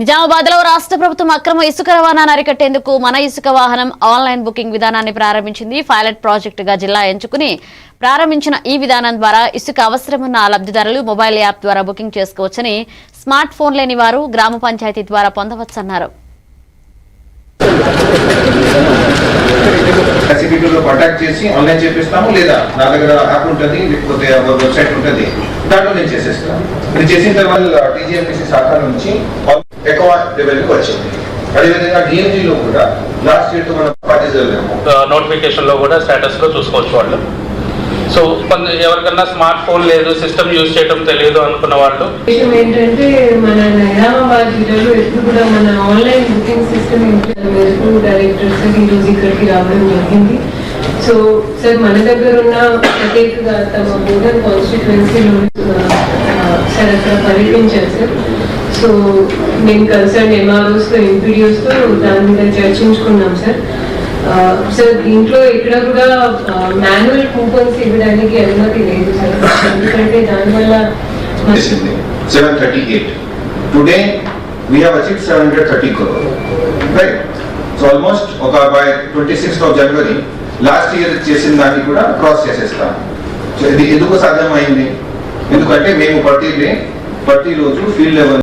నిజామాబాద్లో రాష్ట్ర ప్రభుత్వం అక్రమ ఇసుక రవాణాను అరికట్టేందుకు మన ఇసుక వాహనం ఆన్లైన్ బుకింగ్ విధానాన్ని ప్రారంభించింది. పైలట్ ప్రాజెక్టుగా జిల్లా ఎంచుకుని ప్రారంభించిన ఈ విధానం ద్వారా ఇసుక అవసరమున్న లబ్ధిదారులు మొబైల్ యాప్ ద్వారా బుకింగ్ చేసుకోవచ్చని స్మార్ట్ ఫోన్ లేని వారు గ్రామ పంచాయతీ ద్వారా పొందవచ్చన్నారు. కాంటాక్ట్ చేసి ఆన్లైన్ చేపిస్తాము లేదా నా దగ్గర యాప్ ఉంటుంది లేకపోతే వెబ్సైట్ ఉంటుంది. దాంట్లో నేను చేసేస్తాను. ఇది చేసిన తర్వాత టీజీఎంపీసీ శాఖ నుంచి ఎక్కువ లెవెల్కి వచ్చింది. అదేవిధంగా డిఎంజీలో కూడా లాస్ట్ ఇయర్ మనం పార్టిసిపేట్ నోటిఫికేషన్లో కూడా స్టేటస్లో చూసుకోవచ్చు వాళ్ళు. సో కొంత ఎవరికన్నా స్మార్ట్ ఫోన్ లేదు సిస్టమ్ యూజ్ చేయడం తెలియదు అనుకున్న వాళ్ళు. ఏంటంటే మన నిజామాబాద్ జిల్లాలో ఎప్పుడు కూడా మన ఆన్లైన్ బుకింగ్ సిస్టమ్ మేరకు డైరెక్టర్ సార్ ఈరోజు ఇక్కడికి రావడం జరిగింది. సో సార్ మన దగ్గర ఉన్న ప్రత్యేకగా తమ బోధన్ కాన్స్టిట్యువెన్సీలో సార్ అక్కడ పర్యటించారు సార్. సో మేము కన్సర్న్ ఎంఆర్ఓస్తో ఎంపీడియోస్తో దాని మీద చర్చించుకున్నాం సార్ సార్ దీంట్లో ఇక్కడ కూడా మాన్యువల్ కూపన్స్ ఇవ్వడానికి అనుమతి లేదు సార్ ఎందుకంటే దానివల్ల మన- seven thirty eight today we have achieve seven hundred thirty crore right so almost ఒక by twenty sixth of January last year చేసిన దాన్ని కూడా క్రాస్ చేసేస్తాం. సో ఇది ఎందుకు సాధ్యమైంది? ఎందుకంటే మేము ప్రతి డే ప్రతి రోజు ఫీల్డ్ లెవెల్